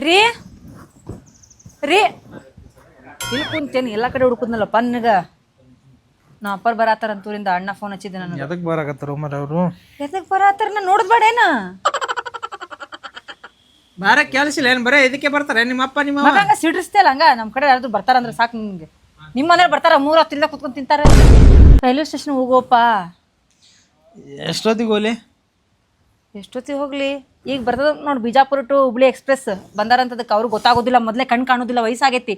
ರೀ? ರೀ? ಇಲ್ಲಿ ಕುಂತೇನಿ ಎಲ್ಲ ಕಡೆ ಹುಡುಕುದ್ನಲ್ಲ ಪನ್ನಗ ನಾ ಅಪ್ಪರ್ ಬರಾತಾರ ಅಂತೂರಿಂದ ಅಣ್ಣ ಫೋನ್ ಹಚ್ಚಿದ್ದೆ ನಾನು ಎದಕ್ ಬರಾಕತ್ತಾರ ಮರ ಅವರು? ಎದಕ್ ಬರಾತಾರ? ನಾ ನೋಡ್ಬೇಡೇನ ಬಾರ ಕೆಲಸ ಇಲ್ಲ ಏನ್ ಬರೇ ಇದಕ್ಕೆ ಬರ್ತಾರೆ ನಿಮ್ಮ ಅಪ್ಪ ನಿಮ್ಮ ಅಮ್ಮ ಹಂಗ ಸಿಡ್ರಿಸ್ತೇಲ್ಲ ಹಂಗ ನಮ್ ಕಡೆ ಯಾರು ಬರ್ತಾರ ಅಂದ್ರೆ ಸಾಕು ನಿಮ್ಗೆ. ನಿಮ್ಮ ಮನೇಲಿ ಬರ್ತಾರ ಮೂರ್ ಹೊತ್ತು ಇಲ್ದ ಕುತ್ಕೊಂಡ್ ತಿಂತಾರೆ. ರೈಲ್ವೆ ಸ್ಟೇಷನ್ ಹೋಗೋಪ್ಪ ಎಷ್ಟೊತ್ತಿಗೆ ಹೋಲಿ ಎಷ್ಟೊತ್ತಿಗೆ ಹೋಗ್ಲಿ? ಈಗ ಬರ್ತದ ನೋಡಿ ಬಿಜಾಪುರ ಟು ಹುಬ್ಳಿ ಎಕ್ಸ್ಪ್ರೆಸ್. ಬಂದಾರಂತದಕ್ಕೆ ಅವ್ರಿಗೆ ಗೊತ್ತಾಗೋದಿಲ್ಲ ಮೊದಲೇ ಕಣ್ ಕಾಣೋದಿಲ್ಲ ವಯಸ್ಸಾಗೈತಿ.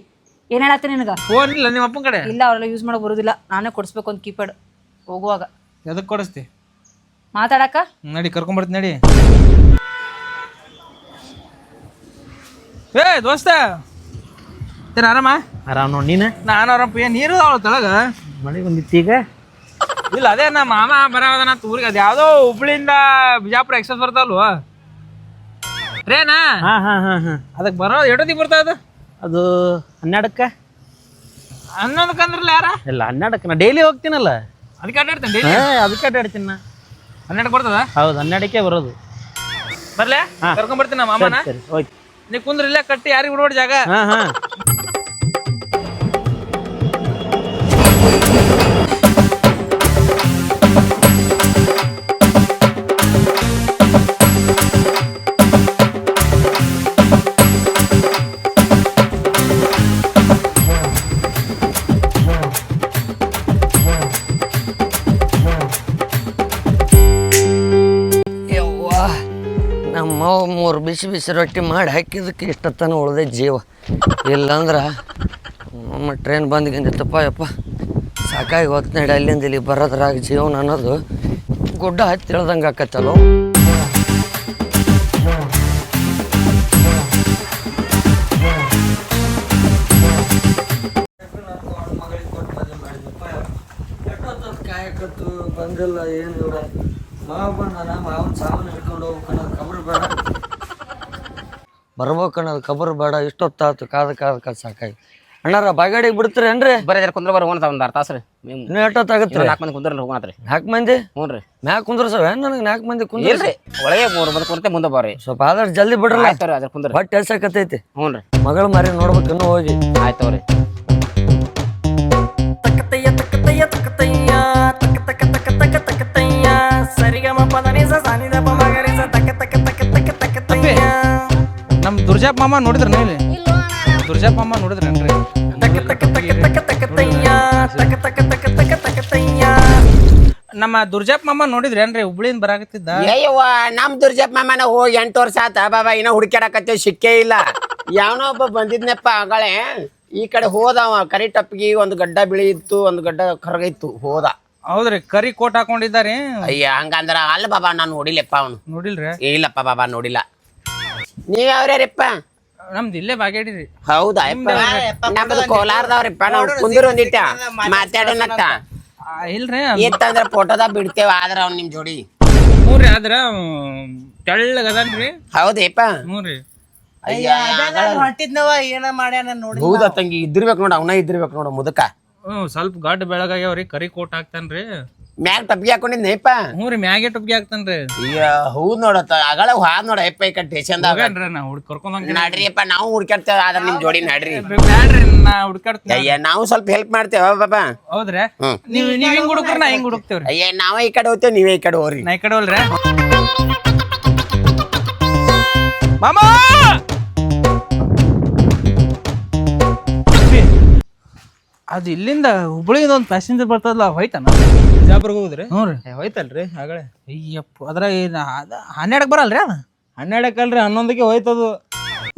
ಏನ್ ಹೇಳತ್ತೆ ನಿನಗೆ? ಫೋನ್ ಇಲ್ಲ ನಿಮ್ಮ ಅಪ್ಪನ ಕಡೆ? ಇಲ್ಲ ಅವರೆಲ್ಲ ಯೂಸ್ ಮಾಡೋ ಬರೋದಿಲ್ಲ. ನಾನೇ ಕೊಡಿಸ್ಬೇಕು ಒಂದು ಕೀಪ್ಯಾಡ್ ಹೋಗುವಾಗ. ಎದಕ್ಕೆ ಕೊಡಿಸ್ತಿ? ಮಾತಾಡಕ ನಡಿ ಕರ್ಕೊಂಬರ್ತೀನಿ ನಡಿ. ಏ ದೋಸ್ತ! ಏನ್ ಆರಾಮ? ಆರಾಮ್ ನೋಡಿ ನೀನು? ನಾನು ಆರಾಮ ಏನ್ ನೀರು ಅವಳ ತಳಗ? ಮಳೆ ಬಂದಿತ್ತು ಈಗ? ಇಲ್ಲ ಅದೇ ನಮ್ಮ ಮಾಮ ಬರೋದನ ಊರಿಗೆ. ಅದು ಯಾವುದೋ ಹುಬ್ಳಿಯಿಂದ ಬಿಜಾಪುರ ಎಕ್ಸ್ಪ್ರೆಸ್ ಬರ್ತಾವಲ್ವ ರೇನಾ? ಹಾ ಹಾ ಹಾ ಹಾ. ಅದಕ್ಕೆ ಬರೋ ಎಡೋದಿ ಬರ್ತಾವ ಅದು ಅದು ಹನ್ನೆರಡಕ್ಕೆ? ಹನ್ನೊಂದಕ್ಕೆ ಅಂದ್ರಲ್ಲ ಯಾರ? ಇಲ್ಲ ಹನ್ನೆರಡಕ್ಕೆ. ನಾ ಡೈಲಿ ಹೋಗ್ತೀನಲ್ಲ. ಅದಕ್ಕೆ ಅಡ್ಡಾಡ್ತೇನೆ ಹಾ ಅದಕ್ಕೆ ಅಡ್ಡಾಡ್ತೀನಿ ನಾ. ಹನ್ನೆರಡು ಬರ್ತದ? ಹೌದು ಹನ್ನೆರಡಕ್ಕೆ ಬರೋದು. ಬರಲೇ? ಕರ್ಕೊಂಬರ್ತೀನಿ ನಮ್ಮ ಮಾಮನ. ಸರಿ. ಓಕೆ. ನೀ ಕುಂದ್ರ ಇಲ್ಲೇ ಕಟ್ಟಿ ಯಾರಿಗೆ ಬಿಡ್ಬೇಡ ಜಾಗ? ಹಾ ಹಾ. ಬಿಸಿ ಬಿಸಿ ರೊಟ್ಟಿ ಮಾಡಿ ಹಾಕಿದ್ದಕ್ಕೆ ಇಷ್ಟತನ ಉಳ್ದೆ ಜೀವ. ಇಲ್ಲಾಂದ್ರೆ ನಮ್ಮ ಟ್ರೈನ್ ಬಂದ್ಗಿಂದಿತ್ತಪ್ಪ ಯಪ್ಪ, ಸಾಕಾಗಿ ಹೊತ್ತು ನಡಿ, ಅಲ್ಲಿಂದ ಇಲ್ಲಿ ಬರೋದ್ರಾಗ ಜೀವನ ಅನ್ನೋದು ಗುಡ್ಡ ಹತ್ತಿ ಇಳ್ದಂಗೆ ಆಕತ್ತಲ್ಲೋ ಬಂದಿಲ್ಲ, ಏನು ಮಾವ ಬಂದ ಮಾವನ ಸಾಮಾನು ಹಿಡ್ಕೊಂಡು ಬೇಡ ಬರ್ಬೇಕನ್ನೋದು ಕಬರ್ ಬೇಡ ಇಷ್ಟೊತ್ತಾತು ಕಾದ ಕಾದ ಕಾದ ಸಾಕಾಗಿ ಅಣ್ಣಾರ ಬಾಗಾಡಿಗೆ ಬಿಡ್ತೀರೇನ್ರಿ ಬರೀ ಜರ ಕುಂದ್ರ ಬರ ಹೋಗ್ತಾ ಒಂದು ಅರ್ಧ ತಾಸ್ರಿ ಇನ್ನೂ ಎಷ್ಟೊತ್ತಾಗತ್ತೆ ನಾಲ್ಕು ಮಂದಿ ಕುಂದ್ರ ಹೋಗ್ರಿ ನಾಲ್ಕು ಮಂದಿ? ಹ್ಞೂ ರೀ. ಮ್ಯಾಕ್ ಕುಂದ್ರಸವ ನನಗೆ ನಾಲ್ಕು ಮಂದಿ ಕುಂದ್ರ ಇಲ್ರಿ ಒಳಗೆ ಮೂರು ಮಂದಿ ಕುಂತೆ ಮುಂದೆ ಬರ್ರಿ ಸ್ವಲ್ಪ ಆದಷ್ಟು ಜಲ್ದಿ ಬಿಡ್ರಿ ಆಯ್ತು ರೀ ಅದ್ರ ಕುಂದ್ರ. ಹೊಟ್ಟೆ ಎಸಕತ್ತೈತಿ ಹ್ಞೂ ರೀ. ಮಗಳ ಮಾರಿ ನೋಡ್ಬೇಕು ಇನ್ನೂ ಹೋಗಿ. ಆಯ್ತು ರೀ ತಕ್ಕತಯ್ಯ ತಕ್ಕತಯ್ಯ ತಕ್ಕತಯ್ಯ ತಕ್ಕ ತಕ್ಕ ತಕ್ಕ ತಕ್ಕ ನಮ್ಮ ದುರ್ಜಾಪ್ ಮಾಮ ನೋಡಿದ್ರ ನೀವು ದುರ್ಜಾಪ್ ಮಾಮ ನೋಡಿದ್ರೇನ್ರಿ ತಕ್ಕ ತಕ್ಕ ತಕ್ಕ ತಕ್ಕ ತಕ್ಕತಯ್ಯ ತಕ್ಕ ತಕ್ಕ ತಕ್ಕ ತಕ್ಕ ತಕ್ಕತಯ್ಯ ನಮ್ಮ ದುರ್ಜಾಪ್ ಮಾಮ ನೋಡಿದ್ರೇನ್ರಿ ಹುಬ್ಳಿಯಿಂದ ಬರಾಕತ್ತಿದ್ದ ಅಯ್ಯವ್ವ ನಮ್ ದುರ್ಜಪ್ ಮಾಮನ ಹೋಗಿ ಎಂಟು ವರ್ಷ ಆತ ಬಾಬಾ ಇನ್ನ ಹುಡುಕ್ಯಾಡಕತ್ತೇವ್ ಸಿಕ್ಕೇ ಇಲ್ಲ ಯಾವನೋ ಒಬ್ಬ ಬಂದಿದ್ನಪ್ಪ ಆಗಳೇ ಈ ಕಡೆ ಹೋದವ ಕರಿ ಟಪ್ಪಿಗೆ ಒಂದು ಗಡ್ಡ ಬಿಳಿ ಇತ್ತು ಒಂದು ಗಡ್ಡ ಕರಗಿತ್ತು ಹೋದ ಹೌದ್ರಿ ಕರಿ ಕೋಟ್ ಹಾಕೊಂಡಿದ್ದಾರೆ ಅಯ್ಯ ಹಂಗಂದ್ರ ಅಲ್ಲ ಬಾಬಾ ನಾನು ನೋಡಿಲ್ಲಪ್ಪ ಅವನು ನೋಡಿಲ್ರಿ ಇಲ್ಲಪ್ಪ ಬಾಬಾ ನೋಡಿಲ್ಲ ನೀವ್ ಯಾವ್ಯಾರಪ್ಪ ನಮ್ದು ಇಲ್ಲೇ ಬಾಗೇಡಿರಿ. ಹೌದಾ? ಯಪ್ಪ? ನಮ್ದು ಕೋಲಾರದವ್ರಿಪ್ಪ. ನಾವು ಕುಂದಿರ್ ಒಂದಿಟ್ಟ ಮಾತಾಡೋಣತ್ತ ಆ, ಇಲ್ರಿ ಇತ್ತಂದ್ರ ಫೋಟೋದಾಗ ಬಿಡ್ತೇವ ಆದ್ರ ಅವ್ನ ನಿಮ್ ಜೋಡಿ. ಹ್ಞೂ ರೀ ಆದ್ರ ತೆಳ್ಳಗ ಅದನ್ರಿ ಹೌದೇಪ್ಪ? ಅಯ್ಯೋ ರೀ ಹೊಂಟಿದ್ನವ? ಏನ ಮಾಡ್ಯಾನ ನೋಡಿ ಹೌದಾ ತಂಗಿ ಇದ್ದಿರ್ಬೇಕು ನೋಡ ಅವನ ಇದ್ದಿರ್ಬೇಕು ನೋಡ ಮುದಕ. ಹ್ಞೂ ಸ್ವಲ್ಪ ಗಡ್ಡ ಬೆಳಗಾಗ್ಯಾವ್ರಿ ಕರಿ ಕೋಟ್ ಹಾಕ್ತಾನ್ರಿ. ಮ್ಯಾಗ ಟಪ್ಪಿಗೆ ಹಾಕೊಂಡಿದ್ನೇಪ್ಪ ಹ್ಞೂ ರೀ ಮ್ಯಾಗೆ ಟೊಪ್ಗೆ ಹಾಕ್ತಾನ್ರಿ. ಈಗ ಹೂ ನೋಡತ್ತ ಅಗಳ ಹಾ ನೋಡ ಯಪ್ಪ ಈ ಕಡೆ ಟೇಷನ್ ಹೋಗ್ಯಾನ್ರಿ ನಾ ಹುಡುಕ್ ಕರ್ಕೊಂಡ್ ಹೋಗ್ತೀನಿ. ನಡ್ರಿಯಪ್ಪ ನಾವು ಹುಡ್ಕಾಡ್ತೇವ ಆದ್ರೆ ನಿಮ್ ಜೋಡಿ ನಾಡ್ರಿ. ಬ್ಯಾಡ್ರಿ ನಾ ಹುಡ್ಕಾಡ್ತೀನಿ ಅಯ್ಯ ನಾವು ಸ್ವಲ್ಪ ಹೆಲ್ಪ್ ಮಾಡ್ತೇವ ಬಾಬಾ ಹೌದ್ರಿ? ಹ್ಮ್. ನೀವ್ ನೀವ್ ಹಿಂಗ್ ಹುಡುಕ್ರ ನಾ ಹಿಂಗ್ ಹುಡುಕ್ತೇವ್ರಿ? ಅಯ್ಯ ನಾವ ಈ ಕಡೆ ಹೋಗ್ತೇವ್ ನೀವೇ ಈ ಕಡೆ ಹೋಗ್ರಿ. ನಾ ಈ ಕಡೆ ಹೋಲ್ರಿ ಮಾಮ! ಅದು ಇಲ್ಲಿಂದ ಹುಬ್ಳಿಯಿಂದ ಒಂದು ಪ್ಯಾಸೆಂಜರ್ ಬರ್ತದಲ್ಲ ಹೋಯ್ತಾನ? ಬಿಜಾಪುರ್ಗೆ ಹೋಗುದ್ರಿ? ಹ್ಞೂ ರೀ. ಹೋಯ್ತಲ್ರಿ ಆಗಳೆ. ಅಯ್ಯಪ್ಪ ಅದ್ರ ಹನ್ನೆರಡಕ್ಕೆ ಬರಲ್ರಿ ಅದು ಹನ್ನೆರಡಕ್ಕಲ್ರಿ ಹನ್ನೊಂದಕ್ಕೆ ಹೋಯ್ತದು.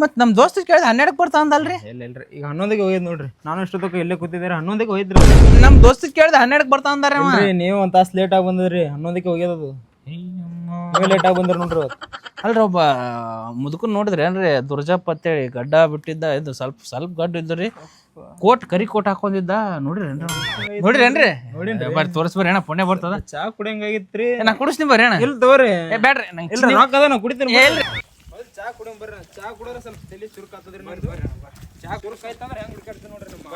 ಮತ್ ನಮ್ ದೋಸ್ತ ಕೇಳಿದ ಹನ್ನೆರಡಕ್ಕೆ ಬರ್ತಾ ಅಂದಲ್ರಿ? ಇಲ್ಲ ಇಲ್ರಿ ಈಗ ಹನ್ನೊಂದಕ್ಕೆ ಹೋಗಿದ್ ನೋಡ್ರಿ. ನಾನು ಇಷ್ಟೊತ್ತಕ್ಕೆ ಇಲ್ಲೇ ಕೂತಿದ್ದೀರಿ ಹನ್ನೊಂದಕ್ಕೆ ಹೋಯ್ತ್ರಿ. ನಮ್ ದೋಸ್ತ ಕೇಳಿದ ಹನ್ನೆರಡಕ್ಕೆ ಬರ್ತಾ ಅಂದ್ರೆ ಇಲ್ರಿ ನೀವು ಒಂದ್ ತಾಸ್ ಲೇಟ್ ಆಗಿ ಬಂದದ್ರಿ ಹನ್ನೊಂದಕ್ಕೆ ಹೋಗ್ಯದದು. ನೀವೇ ಲೇಟ್ ಆಗಿ ಬಂದ್ರಿ ನೋಡ್ರಿ ಅಲ್ರಿ ಒಬ್ಬ ಮುದುಕನ್ ನೋಡಿದ್ರಿ ಏನ್ರಿ ದುರ್ಜಪ್ಪ ಅಂತೇಳಿ ಗಡ್ಡ ಬಿಟ್ಟಿದ್ದ ಇದು ಸ್ವಲ್ಪ ಸ್ವಲ್ಪ ಗಡ್ಡ ಇದ್ರಿ ಕೋಟ್ ಕರಿ ಕೋಟ್ ಹಾಕೊಂಡಿದ್ದ? ನೋಡಿರೇನ್ರಿ ನೋಡಿರೇನ್ರಿ ಬರ್ರಿ ತೋರಿಸ್ಬರ್ರಿ ಅಣ್ಣ ಪುಣ್ಯ ಬರ್ತದ. ಚಾ ಕುಡಿಯಂಗಾಗಿತ್ರಿ. ನಾ ಕುಡಿಸ್ತೀನಿ ಬರ್ರಿ ಅಣ್ಣ. ಇಲ್ಲ ತಗೋರಿ. ಏ ಬ್ಯಾಡ್ರಿ ನಂಗೆ ಇಲ್ಲ ರೊಕ್ಕ ಅದ ನಾ ಕುಡಿತೀನಿ ಏ, ಇಲ್ರಿ. ಚಾ ಕುಡಿಯಂ ಬರ್ರಿ ಚಾ ಕುಡಿದ್ರೆ ಸ್ವಲ್ಪ ತಲೆ ಚುರುಕ್ ಆಗ್ತದ್ರಿ ಬರ್ರಿ ಚಾ ಚುರುಕ್ ಆಯ್ತಂದ್ರೆ ಹೆಂಗ್ ಹುಡುಕಾಡ್ತೀನಿ ನೋಡ್ರಿ ನಮ್ಮ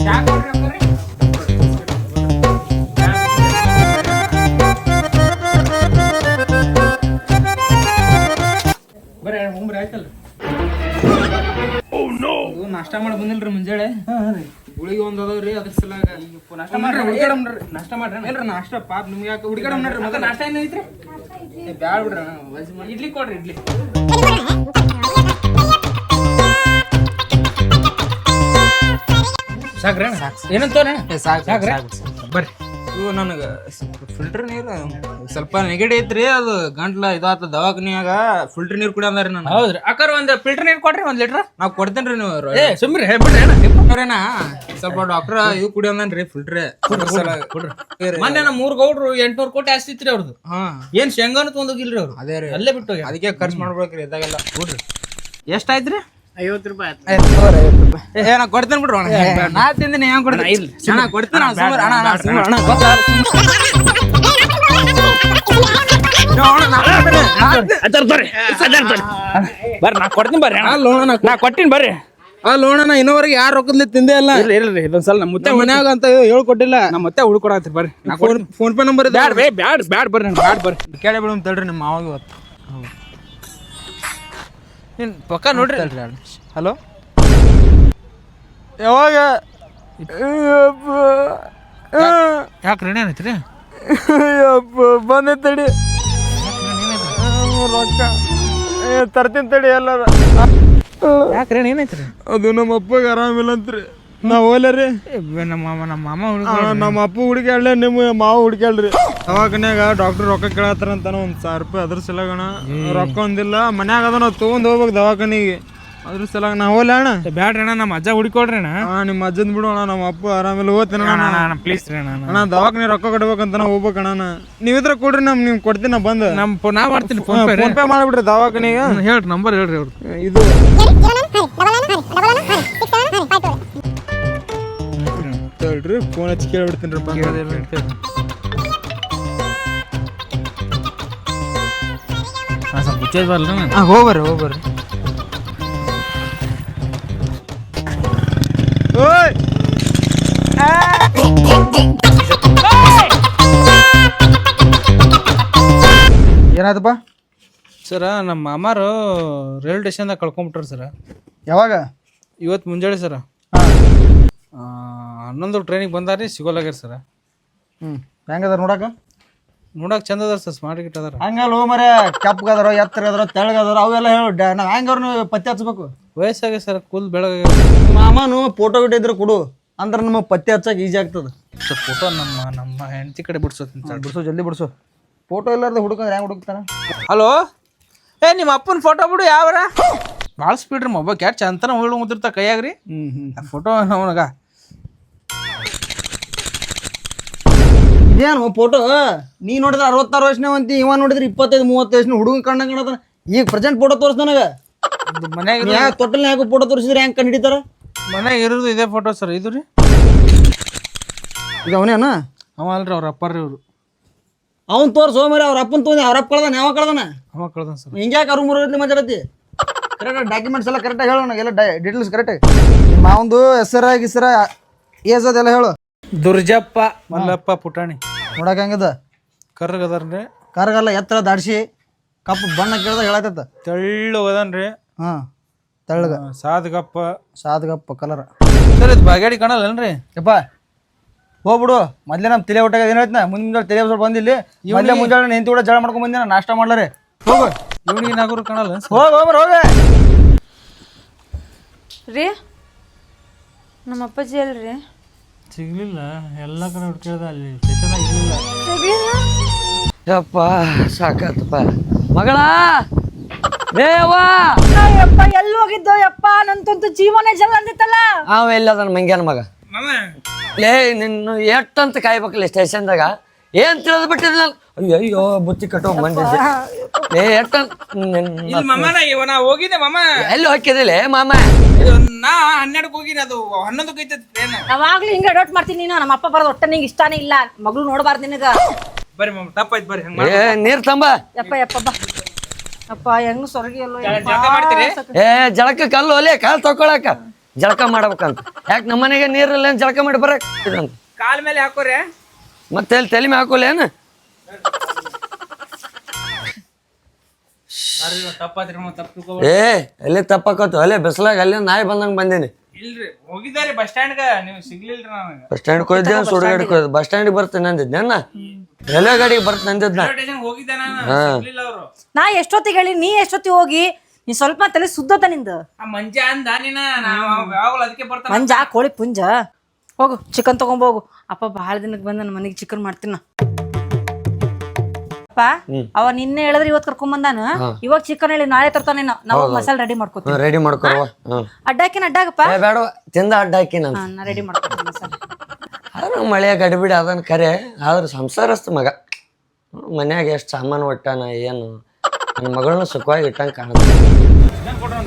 ಚಾ ಬರ್ರಿ ನಾಷ್ಟ ಮಾಡಿ ಬಂದಿಲ್ರಿ ಮುಂಜಾನೆ ಗುಳಿಗೆ ಒಂದ್ ಅದಾವ್ರಿ ಅದ್ರ ಸಲಾಗ ನಾಷ್ಟ ಮಾಡ್ರಿ ಹುಡ್ಕಾಡಮ್ರಿ ನಾಷ್ಟ ಮಾಡ್ರಿ ಇಲ್ರಿ ನಾಷ್ಟ ಪಾಪ ನಿಮ್ಗೆ ಯಾಕೆ ಹುಡ್ಕಾಡಮ್ ನೋಡ್ರಿ ಮತ್ತೆ ನಾಷ್ಟ ಏನ್ ಐತ್ರಿ? ಬ್ಯಾಡ ಬಿಡ್ರಿ ಇಡ್ಲಿ ಕೊಡ್ರಿ ಇಡ್ಲಿ. ಸಾಕ್ರಿ ಏನಂತ ಸಾಕು ಸಾಕ್ರಿ. ಬರ್ರಿ. ಇವು ನನಗೆ ಫಿಲ್ಟರ್ ನೀರು ಸ್ವಲ್ಪ ನೆಗಡಿ ಐತ್ರಿ ಅದು ಗಂಟ್ಲ ಇದಾತ ದವಾಖಾನಿಯಾಗ ಫಿಲ್ಟರ್ ನೀರು ರೀ ನಾನು ಹೌದ್ರಿ. ಅಕ್ಕಾರ ಒಂದ್ ಫಿಲ್ಟರ್ ನೀರ್ ಕೊಡ್ರಿ ಒಂದ್ ಲೀಟರ್ ನಾವ್ ಕೊಡ್ತೇನ್ರಿ ನೀವು ಏ ಸುಮ್ರಿ ಹೇಳ್ಬಿಡ್ರಿ ಸ್ವಲ್ಪ ಡಾಕ್ಟರ್ ಇದು ಕುಡಿಯಂದನ್ರಿ ಫಿಲ್ಟರ್ ಮೊನ್ನೆ ನಮ್ಮ ಮೂರ್ ಗೌಡ್ರು ಎಂಟ್ನೂರ್ ಕೋಟಿ ಆಸ್ತಿ ಇತ್ರಿ ಅವ್ರದ್ದು ಹಾ. ಏನ್ ಶೇಂಗಾನು ತೊಂದೋಗಿಲ್ರಿ ಅವ್ರು. ಅದೇ ರೀ. ಅಲ್ಲೇ ಬಿಟ್ಟು. ಅದಕ್ಕೆ ಖರ್ಚು ಮಾಡ್ಬೇಕ್ರಿ ಇದಾಗೆಲ್ಲ. ಎಷ್ಟಾಯ್ತ್ರಿ ಐವತ್ತು ರೂಪಾಯಿ ಆಯ್ತು. ಏ ನಾ ಕೊಡ್ತೇನೆ ಬಿಡ್ರಿ ಅಣ್ಣ. ನಾ ತಿಂದಿನಿ ಏನ್ ಕೊಡ್ತೀನಿ ಅಣ್ಣ ಕೊಡ್ತೀನಿ ಅಣ್ಣ ಅಣ್ಣ ಅಣ್ಣ ಅಣ್ಣ ಗೊತ್ತಾ? ಅಣ್ಣ, ಕೊಡ್ತೀನಿ. ಬರ್ರಿ ನಾ ಕೊಡ್ತೀನಿ ಬರ್ರಿ ಆ ಲೋಣ ನಾ ಕೊಟ್ಟಿನಿ ಬರ್ರಿ. ಆ ಲೋಣ ನಾ ಇನ್ನೋವರೆಗೆ ಯಾರು ರೊಕ್ಕದ್ಲಿ ತಿಂದೇ ಇಲ್ಲ. ಇಲ್ಲ ಇರ್ಲಿ ಇದೊಂದ್ ಸಲ ನಮ್ಮ ಮುತ್ತೆ ಮನ್ಯಾಗ ಅಂತ ಹೇಳ್ಕೊಟ್ಟಿಲ್ಲ. ನಮ್ಮ ಮತ್ತೆ ಹುಡುಕೊಡತ್ರಿ ಬರ್ರಿ. ನಾ ಫೋನ್ ಫೋನ್ ಪೇ ನಂಬರ್ ಇದೆ ಬ್ಯಾಡ್ ಬೇ ಬ್ಯಾಡ್ ಬ್ಯಾಡ್ ಬರ್ರಿ ಬ್ಯಾಡ್ ಬರ್ರಿ. ಕೇಳಿ ಬಿಡು ಅಂತ ಹೇಳ್ರಿ ನಿಮ್ಮ ಮಾವಾಗ ಇವತ್ತು ನೀನ್ ಪಕ್ಕ ನೋಡ್ರಿ. ಹಲೋ? ಯಾವಾಗ? ಯಾಕೆ ಯಾಕ್ರಿ ಏನಾಯ್ತ್ರಿ ಬಂದೆ ತಡಿ. ರೊಕ್ಕ ತರ್ತೀನಿ ತಡಿ ಎಲ್ಲಾರ. ಯಾಕ್ರಿ ರೀ ಅದು ನಮ್ಮ ಅಪ್ಪಗೆ ಆರಾಮಿಲ್ಲ ಅಂತ್ರಿ ನಾ ಹೋಗ್ಲಾರಿ? ನಮ್ಮ ಮಾಮ ನಮ್ಮ ಮಾಮ ಅಣ್ಣ, ನಮ್ಮ ಅಪ್ಪ ಹುಡುಕಲ್ಲ ನಿಮ್ಮ ಮಾವ ಹುಡುಕ್ಯಾಳ್ರಿ ದವಾಖಾನ್ಯಾಗ ಡಾಕ್ಟರ್ ರೊಕ್ಕ ಕೇಳತ್ತಾರ ಅಂತಾನ ಒಂದ್ ಸಾವಿರ ರೂಪಾಯಿ ಅದ್ರ ಸಲಗಣ ರೊಕ್ಕ ಒಂದಿಲ್ಲ ಮನ್ಯಾಗ ಅದ ನಾವು ತೊಗೊಂಡ್ ಹೋಗ್ಬೇಕು ದವಾಖಾನಿಗೆ. ಅದ್ರ ಸಲಗ ನಾ ಹೋಗ್ಲ ಅಣ್ಣ. ಬ್ಯಾಡ್ರಿ ಅಣ್ಣ ನಮ್ಮ ಅಜ್ಜ ಹುಡುಕೊಡ್ರಿ ಅಣ್ಣ. ಹಾ ನಿಮ್ಮ ಅಜ್ಜನ್ ಬಿಡು ಅಣ್ಣ ನಮ್ಮ ಅಪ್ಪ ಆರಾಮಲ್ಲಿ ಹೋಗ್ತೇನೆ ಅಣ್ಣ. ಪ್ಲೀಸ್ ರೀ ಅಣ್ಣ ಅಣ್ಣ. ದವಾಖಾನೆ ರೊಕ್ಕ ಕೊಡ್ಬೇಕಂತ ನಾ ಹೋಗ್ಬೇಕಣ್ಣ ನೀವ್ ನೀವಿದ್ರ ಕೊಡ್ರಿ ನಮ್ ನಿಮ್ ಕೊಡ್ತೀನಿ ನಾ ಬಂದು. ನಮ್ಮ ಫೋ- ನಾ ಮಾಡ್ತೀನಿ ಫೋನ್ ಪೇ ಫೋನ್ ಪೇ ಮಾಡ್ಬಿಡ್ರಿ ದವಾಖಾನಿಗೆ. ಹೇಳ್ರಿ ನಂಬರ್ ಹೇಳ್ರಿ ಅವ್ರು ಇದು ಹೇಳ್ರಿ ಫೋನ್ ಹಚ್ಚಿ ಕೇಳ್ಬಿಡ್ತೀನಿ ರೀ ಹಾಂ ಸ್ವಲ್ಪ ಹುಚ್ಚೇದ್ ಬರಲ್ಲ ನಾನು? ಹಾಂ ಹೋಗ್ಬರ್ರಿ ಹೋಗ್ಬರ್ರಿ. ಓಯ್! ಏನಾಯ್ತಪ್ಪ? ಸರ ನಮ್ಮ ಮಾಮಾರು ರೈಲ್ವೆ ಸ್ಟೇಷನ್ದಾಗ ಕಳ್ಕೊಂಬಿಟ್ರು ಸರ. ಯಾವಾಗ? ಇವತ್ತು ಮುಂಜಾನೆ ಸರ. ಹನ್ನೊಂದು ಟ್ರೈನಿಗೆ ಬಂದಾರಿ ಸಿಗೋಲಾಗ್ಯಾರ ಸರ್ ಹ್ಞೂ ಹೆಂಗದ ನೋಡಕ? ನೋಡಕ್ಕೆ ಚಂದ ಅದಾರ ಸರ್ ಸ್ಮಾರ್ಟ್ ಗಿಟ್ ಅದಾರ. ಹಂಗಲ್ಲ ಹೋ ಮರ ಕಪ್ಪಗದಾರ ಎತ್ತರಗದಾರ ತೆಳಗದಾರ ಅವೆಲ್ಲ ಹೇಳು ನಾವು ಹೆಂಗ ಅವ್ರನ್ನ ಪತ್ತೆ ಹಚ್ಬೇಕು? ವಯಸ್ಸಾಗೆ ಸರ್ ಕೂಲ್ ಬೆಳಗ್ಗೆ ಮಾಮನು ಫೋಟೋ ಗಿಟ್ಟ ಇದ್ರೆ ಕೊಡು ಅಂದ್ರೆ ನಮಗೆ ಪತ್ತೆ ಹಚ್ಚಕ್ಕೆ ಈಜಿ ಆಗ್ತದೆ. ಫೋಟೋ ನಮ್ಮ ನಮ್ಮ ಹೆಂಡತಿ ಕಡೆ ಬಿಡ್ಸೋತೀನಿ ಸರ್ ಬಿಡ್ಸು ಜಲ್ದಿ ಬಿಡ್ಸು. ಫೋಟೋ ಇಲ್ಲಾರ್ದ ಹುಡುಕಂದ್ರೆ ಹೆಂಗೆ ಹುಡುಕ್ತಾನೆ ಹಲೋ ಏ ನಿಮ್ಮ ಅಪ್ಪನ ಫೋಟೋ ಬಿಡು ಯಾವರ? ಭಾಳ ಸ್ಪೀಡ್ ರೀ ಮೊಬೈಲ್ ಕ್ಯಾಟ್ ಚಂತನ ಹೋಗಿ ಮುದ್ದಿರ್ತ ಕೈಯಾಗ್ರಿ. ರೀ ಹ್ಞೂ ಹ್ಞೂ ಫೋಟೋ ಅವನಗ ಇದೇನು ಫೋಟೋ ನೀ ನೋಡಿದ್ರೆ ಅರವತ್ತಾರು ವರ್ಷನೇ ಅಂತಿ ಇವ ನೋಡಿದ್ರೆ ಇಪ್ಪತ್ತೈದು ಮೂವತ್ತು ವರ್ಷನ ಹುಡುಗನ ಕಣ್ಣ ಕಾಣತಾನ ಈಗ ಪ್ರೆಸೆಂಟ್ ಫೋಟೋ ತೋರಿಸ್ ನನಗೆ. ಮನ್ಯಾಗ ಯಾಕೆ ತೊಟ್ಟಲ್ ಯಾಕೆ ಫೋಟೋ ತೋರಿಸಿದ್ರೆ ಹೆಂಗೆ ಕಂಡು ಹಿಡಿತಾರ? ಮನ್ಯಾಗ ಇರೋದು ಇದೇ ಫೋಟೋ ಸರ್ ಇದು ರೀ. ಈಗ ಅವನೇನ? ಅವ ಅಲ್ರಿ ಅವ್ರ ಅಪ್ಪ ರೀ ಇವರು. ಅವ್ನು ತೋರ್ಸೋ ಸೋಮಾರಿ ಅವ್ರ ಅಪ್ಪನ ತೋರಿ ಅವ್ರ ಅಪ್ಪ ಕಳ್ದಾನ ಯಾವ ಕಳ್ದಾನ? ಅವ ಕಳ್ದನ್ ಸರ್ ಹಿಂಗ್ಯಾಕೆ ಅವ್ರ ಮೂರು ಮಾತಾಡತಿ ಕರೆಕ್ಟ್ ಡಾಕ್ಯುಮೆಂಟ್ಸ್ ಎಲ್ಲ ಕರೆಕ್ಟಾಗಿ ಹೇಳು ನನಗೆ ಎಲ್ಲ ಡೀಟೇಲ್ಸ್ ಕರೆಕ್ಟಾಗಿ ಮಾವಂದು ಹೆಸರ ಗಿಸರ ಏಜ್ ಅದೆಲ್ಲ ಹೇಳು. ದುರ್ಜಪ್ಪ ಮಲ್ಲಪ್ಪ ಪುಟಾಣಿ. ನೋಡಕ್ಕೆ ಹೆಂಗದ? ಕರ್ರಗದಾರ್ರಿ ಕರ್ಗಲ್ಲ ಎತ್ತರ ದಾಡ್ಸಿ ಕಪ್ಪು ಬಣ್ಣ ಕೇಳ್ದಾಗ ಹೇಳತ್ತತ್ತ ತೆಳ್ಳು ಅದನ್ರಿ. ಹಾಂ ತೆಳ್ಳಗ. ಸಾದ್ಗಪ್ಪ ಸಾದ್ಗಪ್ಪ ಕಲರ್. ಸರ್ ಇದು ಬಾಗ್ಯಾಡಿ ಕಾಣಲ್ಲನ್ರಿ? ಯಪ್ಪ ಹೋಗ್ಬಿಡು. ಮೊದ್ಲೇ ನಮ್ಮ ತಲೆ ಒಟ್ಟಾಗ ಏನು ಹೇಳ್ತಾನೆ? ಮುಂದೆ ಮುಂಜಾನೆ ತಲೆ ಸ್ವಲ್ಪ ಬಂದಿಲ್ಲಿ. ಮೊದಲೇ ಮುಂಜಾನೆ ನಿಂತು ಕೂಡ ಜಳ ಮಾಡ್ಕೊಂಡ್ ಬಂದಿನ ನಾಷ್ಟ ಮಾಡ್ಲಾರೆ ಹೋಗು. ಇವ್ನಿಗೆ ನಾಗರು ಕಾಣಲ್ಲ ಹೋಗ್ ಹೋಗ್ಬರ್ ಹೋಗ. ರೀ ನಮ್ಮ ಅಪ್ಪಾಜಿ ಅಲ್ರಿ ಸಿಗ್ಲಿಲ್ಲ ಎಲ್ಲ ಕಡೆ ಹುಡ್ಕಿದ ಅಲ್ಲಿ. ಯಪ್ಪ ಸಾಕತ್ತಪ್ಪ ಮಗಳ! ದೇವ ಯಪ್ಪ ಎಲ್ಲಿ ಹೋಗಿದ್ದೋ ಯಪ್ಪ? ನಂತಂತೂ ಜೀವನ ಜಲ ಅಂದಿತ್ತಲ್ಲ? ಅವ ಎಲ್ಲದನ ಮಂಗ್ಯಾನ ಮಗ. ಲೇ ನಿನ್ನ ಎಷ್ಟಂತ ಕಾಯ್ಬೇಕಲ್ಲ ಸ್ಟೇಷನ್ದಾಗ ಏನ್ ತಿಳಿದ್ ಬಿಟ್ಟಿದ್ ನಾನು? ಅಯ್ಯೋ ಅಯ್ಯೋ ಬುತ್ತಿ ಕಟ್ಟೋ ಬಂದಿದ್ದೆ. ಏ ಎಟ್ಟ? ಇಲ್ಲಿ ಮಮ್ಮನ ಇವ ನಾ ಹೋಗಿದ್ದೆ ಮಾಮ. ಎಲ್ಲಿ ಹೋಗಿದಿಲ್ಲ ಮಾಮ? ಇದು ನಾ ಹನ್ನೆರಡಕ್ಕೆ ಹೋಗಿನಿ ಅದು ಹನ್ನೊಂದಕ್ಕೆ ಐತೆ ಟ್ರೈನ್ ಯಾವಾಗ್ಲೂ ಹಿಂಗೆ ಅಡೋಟ್ ಮಾಡ್ತೀನಿ ನೀನು ನಮ್ಮ ಅಪ್ಪ ಬರೋದು ಒಟ್ಟ ನಿಂಗೆ ಇಷ್ಟಾನೇ ಇಲ್ಲ. ಮಗಳು ನೋಡಬಾರ್ದು ನಿನಗ. ಬರ್ರಿ ಮಾಮ ತಪ್ಪಾಯ್ತು ಬರ್ರಿ ಹಂಗ ಏ ನೀರ್ ತಂಬ. ಯಪ್ಪ ಯಪ್ಪ ಬಾ. ಅಪ್ಪ ಹೆಂಗ್ ಸೊರಗಿ ಅಲ್ಲೋ ಜಳಕ ಮಾಡ್ತೀರಿ? ಏ ಜಳಕ ಕಲ್ಲು ಒಲೆ ಕಾಲ್ ತಕೊಳಕ ಜಳಕ ಮಾಡ್ಬೇಕಂತ. ಯಾಕೆ ನಮ್ಮನೆಗೆ ನೀರಿಲ್ಲ ಇಲ್ಲ ಜಳಕ ಮಾಡಿ ಬರಕ್? ಕಾಲ್ ಮೇಲೆ ಹಾಕೋರೆ? ಮತ್ತೆ ಅಲ್ಲಿ ತಲೆ ಹಾಕೋಲೇನು ಏ ಅಲ್ಲೇ ತಪ್ಪಾಕತ್ತು. ಅಲ್ಲೇ ಬಿಸ್ಲಾಗ ಅಲ್ಲೇ ನಾಯಿ ಬಂದಂಗೆ ಬಂದೀನಿ. ಇಲ್ರಿ ಹೋಗಿದ್ದಾರೆ ಬಸ್ ಸ್ಟ್ಯಾಂಡ್ಗ ನೀವು ಸಿಗ್ಲಿಲ್ರಿ ನನಗೆ. ಬಸ್ ಸ್ಟ್ಯಾಂಡ್ ಹೋಯ್ದೆ ಸುಡುಗಾಡಿ ಹೋಯ್ದು ಬಸ್ ಸ್ಟ್ಯಾಂಡಿಗೆ ಬರ್ತೇನೆ ಅಂದಿದ್ದೆ. ನನ್ನ ರೈಲ್ವೆ ಗಾಡಿಗೆ ಬರ್ತೇನೆ ಸ್ಟೇಷನ್ ಹೋಗಿದ್ದೆ ನಾನು ಸಿಗ್ಲಿಲ್ಲ ಅವರು. ನಾ ಎಷ್ಟೊತ್ತಿಗೆ ಹೇಳಿ ನೀ ಎಷ್ಟೊತ್ತಿಗೆ ಹೋಗಿ? ನೀ ಸ್ವಲ್ಪ ತಲೆ ಸುದ್ದತ ನಿಂದು. ಮಂಜಾ ಮಂಜ ಅಂದ ನೀನ ನಾವು ಯಾವಾಗಲೂ ಅದಕ್ಕೆ ಬರ್ತಾನ ಮಂಜ ಕೋಳಿ ಪುಂಜ. ಹೋಗು ಚಿಕನ್ ತಗೊಂಬೋಗು ಅಪ್ಪ ಬಹಳ ದಿನಕ್ಕೆ ಬಂದ ನನ್ನ ಮನೆಗೆ ಚಿಕನ್ ಮಾಡ್ತೀನಿ ನಾ. ಅಪ್ಪ ಅವ ನಿನ್ನೆ ಹೇಳಿದ್ರೆ ಇವತ್ತು ಕರ್ಕೊಂಡ್ ಬಂದಾನ? ಇವಾಗ ಚಿಕನ್ ಹೇಳಿ ನಾಳೆ ತರ್ತಾನೆ ನಾವು ಮಸಾಲ ರೆಡಿ ಮಾಡ್ಕೋತೀವಿ. ರೆಡಿ ಮಾಡ್ಕೊರುವ ಅಡ್ಡಾಕಿನ ಅಡ್ಡಾಗಪ್ಪ? ಬೇಡ ತಿಂದ ಅಡ್ಡಾಕಿ ನಾನು ನಾ ರೆಡಿ ಮಾಡ್ಕೊತೀನಿ ಮಸಾಲೆ. ಆದ್ರೂ ಮಳೆಯ ಗಡಿಬಿಡಿ ಅದನ್ನ ಕರೆ. ಆದ್ರೆ ಸಂಸಾರಸ್ತ ಮಗ. ಮನ್ಯಾಗ ಎಷ್ಟು ಸಾಮಾನು ಒಟ್ಟಾನ ಏನು? ನನ್ನ ಮಗಳನ್ನ ಸುಖವಾಗಿ ಇಟ್ಟಂಗೆ ಕಾಣುತ್ತೆ. ಚಿಕನ್ ಕೊಡ್ರಿ